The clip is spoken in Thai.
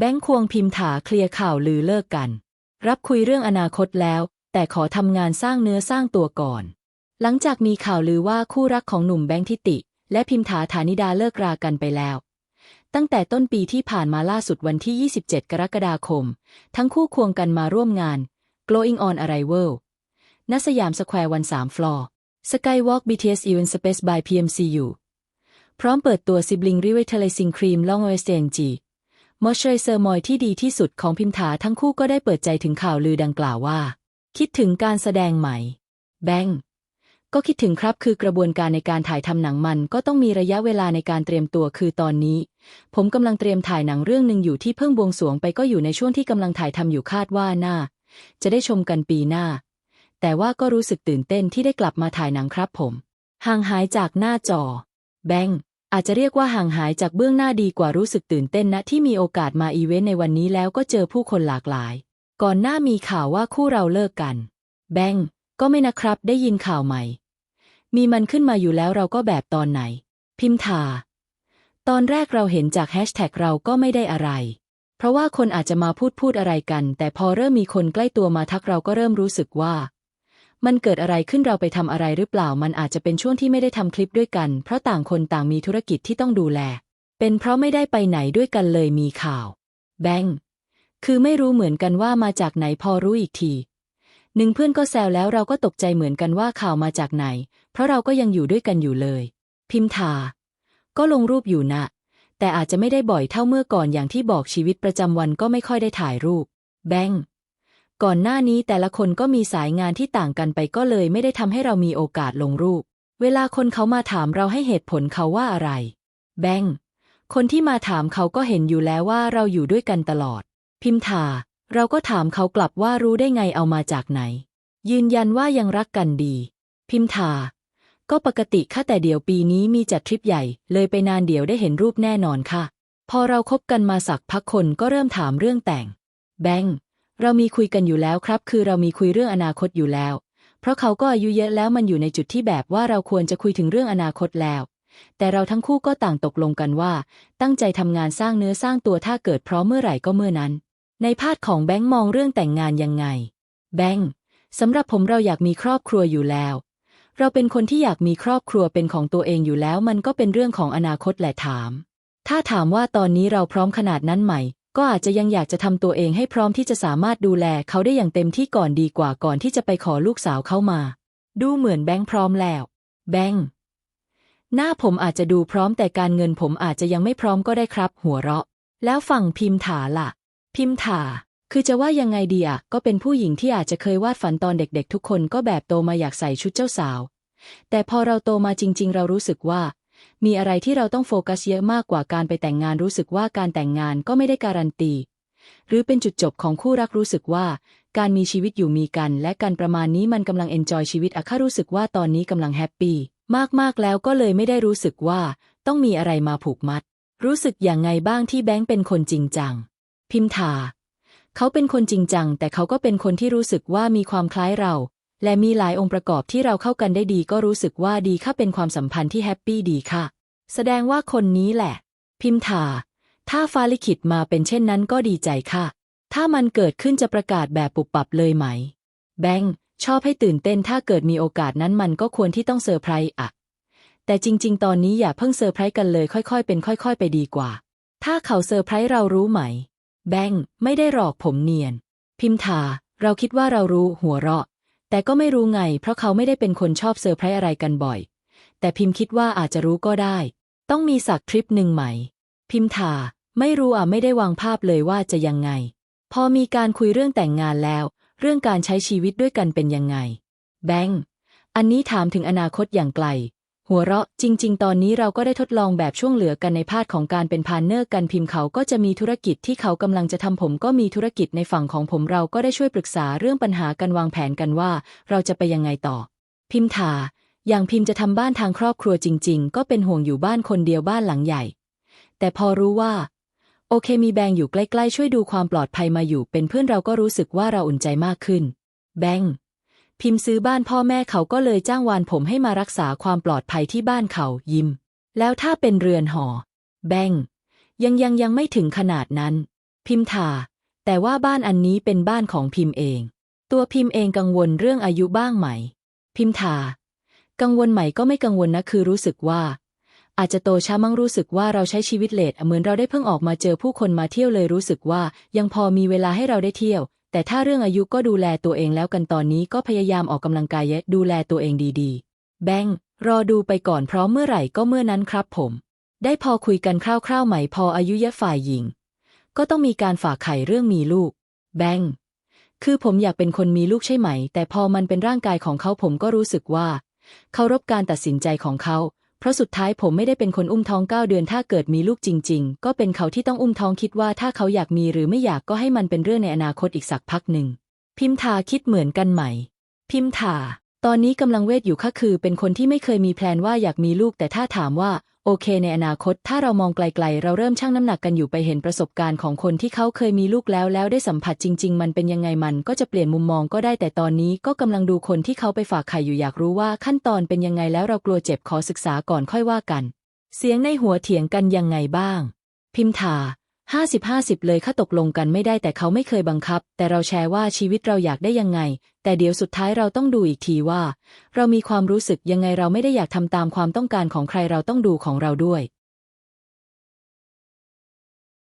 แบงค์ควงพิมถาเคลียร์ข่าวลือเลิกกัน รับคุยเรื่องอนาคตแล้ว แต่ขอทำงานสร้างเนื้อสร้างตัวก่อน หลังจากมีข่าวลือว่าคู่รักของหนุ่มแบงค์ทิติ และพิมถาฐานิดาเลิกรากันไปแล้ว ตั้งแต่ต้นปีที่ผ่านมาล่าสุดวันที่ 27 กรกฎาคม ทั้งคู่ควงกันมาร่วมงาน Glowing on Arrival ณสยามสแควร์วัน3ฟลอร์ Skywalk BTS Event Space by PMCU พร้อมเปิดตัว Sibling Revitalizing Cream Long Lasting G มอยเจ มอร์เซอร์มอยที่ดีที่สุดของพิมถาทั้งคู่ก็ได้เปิดใจถึงข่าวลือดังกล่าวว่า คิดถึงการแสดงใหม่ แบงก็คิดถึงครับคือกระบวนการในการถ่ายทำหนังมันก็ต้องมีระยะเวลาในการเตรียมตัวคือตอนนี้ ผมกำลังเตรียมถ่ายหนังเรื่องหนึ่งอยู่ที่เพิ่งบวงสวงไปก็อยู่ในช่วงที่กำลังถ่ายทำอยู่คาดว่าน่า จะได้ชมกันปีหน้า แต่ว่าก็รู้สึกตื่นเต้นที่ได้กลับมาถ่ายหนังครับผม ห่างหายจากหน้าจอ แบงก์ อาจจะเรียกว่าห่างหายจากเบื้องหน้าดีกว่ารู้สึกตื่นเต้นนะที่มีโอกาสมาอีเวนต์ในวันนี้แล้วก็เจอผู้คนหลากหลาย ก่อนหน้ามีข่าวว่าคู่เราเลิกกัน แบงก็ไม่นะครับได้ยินข่าวใหม่ มีมันขึ้นมาอยู่แล้วเราก็แบบตอนไหน พิมพ์ถาตอนแรกเราเห็นจากแฮชแท็กเราก็ไม่ได้อะไร เพราะว่าคนอาจจะมาพูดพูดอะไรกัน แต่พอเริ่มมีคนใกล้ตัวมาทักเราก็เริ่มรู้สึกว่า มันเกิดอะไรขึ้นเราไปทำอะไรหรือเปล่า มันอาจจะเป็นช่วงที่ไม่ได้ทำคลิปด้วยกัน เพราะต่างคนต่างมีธุรกิจที่ต้องดูแล เป็นเพราะไม่ได้ไปไหนด้วยกันเลยมีข่าว แบงค์คือไม่รู้เหมือนกันว่ามาจากไหนพอรู้อีกทีหนึ่งเพื่อนก็แซวแล้วเราก็ตกใจเหมือนกันว่าข่าวมาจากไหน เพราะเราก็ยังอยู่ด้วยกันอยู่เลย พิมพ์ทา ก็ลงรูปอยู่นะ แต่อาจจะไม่ได้บ่อยเท่าเมื่อก่อนอย่างที่บอกชีวิตประจำวันก็ไม่ค่อยได้ถ่ายรูป แบงค์ ก่อนหน้านี้แต่ละคนก็มีสายงานที่ต่างกันไปก็เลยไม่ได้ทำให้เรามีโอกาสลงรูป เวลาคนเขามาถามเราให้เหตุผลเขาว่าอะไร แบงค์คนที่มาถามเขาก็เห็นอยู่แล้วว่าเราอยู่ด้วยกันตลอด พิมพ์ทาเราก็ถามเขากลับว่ารู้ได้ไงเอามาจากไหน ยืนยันว่ายังรักกันดี พิมพ์ทาก็ปกติค่ะแต่เดี๋ยวปีนี้มีจัดทริปใหญ่ เลยไปนานเดี๋ยวได้เห็นรูปแน่นอนค่ะ พอเราคบกันมาสักพักคนก็เริ่มถามเรื่องแต่ง แบงค์ เรามีคุยกันอยู่แล้วครับ คือเรามีคุยเรื่องอนาคตอยู่แล้ว เพราะเขาก็อายุเยอะแล้วมันอยู่ในจุดที่แบบว่าเราควรจะคุยถึงเรื่องอนาคตแล้ว แต่เราทั้งคู่ก็ต่างตกลงกันว่า ตั้งใจทำงานสร้างเนื้อสร้างตัวถ้าเกิดพร้อมเมื่อไหร่ก็เมื่อนั้น ในพาดของแบงค์มองเรื่องแต่งงานยังไง แบงค์สำหรับผมเราอยากมีครอบครัวอยู่แล้ว เราเป็นคนที่อยากมีครอบครัวเป็นของตัวเองอยู่แล้ว มันก็เป็นเรื่องของอนาคตแหละถาม ถ้าถามว่าตอนนี้เราพร้อมขนาดนั้นไหม ก็อาจจะยังอยากจะทำตัวเองให้พร้อมที่จะสามารถดูแลเขาได้อย่างเต็มที่ก่อนดีกว่าก่อนที่จะไปขอลูกสาวเข้ามา ดูเหมือนแบงค์พร้อมแล้ว แบงค์หน้าผมอาจจะดูพร้อมแต่การเงินผมอาจจะยังไม่พร้อมก็ได้ครับ หัวเราะ แล้วฝั่งพิมถาล่ะ พิมถาคือจะว่ายังไงดีอะก็เป็นผู้หญิงที่อาจจะเคยวาดฝันตอนเด็กๆ ทุกคนก็แบบโตมาอยากใส่ชุดเจ้าสาว แต่พอเราโตมาจริง ๆ เรารู้สึกว่า มีอะไรที่เราต้องโฟกัสเยอะมากกว่าการไปแต่งงานรู้สึกว่าการแต่งงานก็ไม่ได้การันตี หรือเป็นจุดจบของคู่รักรู้สึกว่า การมีชีวิตอยู่มีกัน และการประมาณนี้มันกำลังเอนจอยชีวิตอะค่ะรู้สึกว่าตอนนี้กำลังแฮปปี้มากๆแล้วก็เลยไม่ได้รู้สึกว่า ต้องมีอะไรมาผูกมัด รู้สึกอย่างไงบ้างที่แบงค์เป็นคนจริงจัง พิมถาเขาเป็นคนจริงจัง แต่เขาก็เป็นคนที่รู้สึกว่ามีความคล้ายเรา และมีหลายองค์ประกอบที่เราเข้ากันได้ดีก็รู้สึกว่าดีค่ะเป็นความสัมพันธ์ที่แฮปปี้ดีค่ะ แสดงว่าคนนี้แหละ พิมถาถ้าฟ้าลิขิตมาเป็นเช่นนั้นก็ดีใจค่ะ ถ้ามันเกิดขึ้นจะประกาศแบบปุบปับเลยไหม แบงค์ชอบให้ตื่นเต้นถ้าเกิดมีโอกาสนั้นมันก็ควรที่ต้องเซอร์ไพรส์อะแต่จริง ๆ ตอนนี้อย่าเพิ่งเซอร์ไพรส์กันเลยค่อย ๆ เป็นค่อย ๆ ไปดีกว่า ถ้าเขาเซอร์ไพรส์เรารู้ไหม แบงค์ไม่ได้หลอกผมเนียน พิมถาเราคิดว่าเรารู้หัวเราะ แต่ก็ไม่รู้ไง เพราะเขาไม่ได้เป็นคนชอบเซอร์ไพรส์อะไรกันบ่อย แต่พิมพ์คิดว่าอาจจะรู้ก็ได้ ต้องมีสักทริปหนึ่งไหม พิมถาไม่รู้อะไม่ได้วางภาพเลยว่าจะยังไง พอมีการคุยเรื่องแต่งงานแล้ว เรื่องการใช้ชีวิตด้วยกันเป็นยังไง แบงค์อันนี้ถามถึงอนาคตอย่างไกล หัวเราะจริง ๆ ตอนนี้เราก็ได้ทดลองแบบช่วงเหลือกันในพาดของการเป็นพาร์เนอร์กันพิมพ์เขาก็จะมีธุรกิจที่เขากำลังจะทำผมก็มีธุรกิจในฝั่งของผมเราก็ได้ช่วยปรึกษาเรื่องปัญหากันวางแผนกันว่า เราจะไปยังไงต่อ พิมพ์ถาอย่างพิมพ์จะทำบ้านทางครอบครัวจริง ๆ ก็เป็นห่วงอยู่บ้านคนเดียวบ้านหลังใหญ่ แต่พอรู้ว่า โอเคมีแบงอยู่ใกล้ ๆ ช่วยดูความปลอดภัยมาอยู่ เป็นเพื่อนเราก็รู้สึกว่าเราอุ่นใจมากขึ้น แบง พิมพ์ซื้อบ้านพ่อแม่เขาก็เลยจ้างวานผมให้มารักษาความปลอดภัยที่บ้านเขายิ้มแล้วถ้าเป็นเรือนหอ แบงยังยังยังไม่ถึงขนาดนั้น พิมถาแต่ว่าบ้านอันนี้เป็นบ้านของพิมเอง ตัวพิมเองกังวลเรื่องอายุบ้างไหม พิมถากังวลไหมก็ไม่กังวลนะคือรู้สึกว่า อาจจะโตช้ามั่งรู้สึกว่าเราใช้ชีวิตเลทเหมือนเราได้เพิ่งออกมาเจอผู้คนมาเที่ยวเลยรู้สึกว่ายังพอมีเวลาให้เราได้เที่ยว แต่ถ้าเรื่องอายุก็ดูแลตัวเองแล้วกันตอนนี้ก็พยายามออกกำลังกายเยอะดูแลตัวเองดีๆ แบงค์รอดูไปก่อนเพราะเมื่อไหร่ก็เมื่อนั้นครับผม ได้พอคุยกันคร่าวๆไหมพออายุเยอะฝ่ายหญิง ก็ต้องมีการฝากไข่เรื่องมีลูก แบงค์คือผมอยากเป็นคนมีลูกใช่ไหม แต่พอมันเป็นร่างกายของเขาผมก็รู้สึกว่าเคารพการตัดสินใจของเขา เพราะสุดท้ายผมไม่ได้เป็นคนอุ้มท้องเก้าเดือนถ้าเกิดมีลูกจริง ๆ ก็เป็นเขาที่ต้องอุ้มท้องคิดว่าถ้าเขาอยากมีหรือไม่อยากก็ให้มันเป็นเรื่องในอนาคตอีกสักพักหนึ่ง พิมทาคิดเหมือนกันไหม พิมทาตอนนี้กำลังเวทอยู่ค่ะคือ เป็นคนที่ไม่เคยมีแพลนว่าอยากมีลูกแต่ถ้าถามว่า โอเค ในอนาคตถ้าเรามองไกลๆ เราเริ่มชั่งน้ำหนักกันอยู่ไปเห็นประสบการณ์ของคนที่เขาเคยมีลูกแล้วแล้วได้สัมผัสจริง ๆ มันเป็นยังไงมันก็จะเปลี่ยนมุมมองก็ได้แต่ตอนนี้ก็กำลังดูคนที่เขาไปฝากไข่อยู่อยากรู้ว่าขั้นตอนเป็นยังไงแล้วเรากลัวเจ็บขอศึกษาก่อนค่อยว่ากัน เสียงในหัวเถียงกันยังไงบ้าง พิมถา ห้าสิบห้าสิบเลยค่าตกลงกันไม่ได้แต่เขาไม่เคยบังคับ แต่เราแชร์ว่าชีวิตเราอยากได้ยังไง แต่เดี๋ยวสุดท้ายเราต้องดูอีกทีว่า เรามีความรู้สึกยังไงเราไม่ได้อยากทำตามความต้องการของใครเราต้องดูของเราด้วย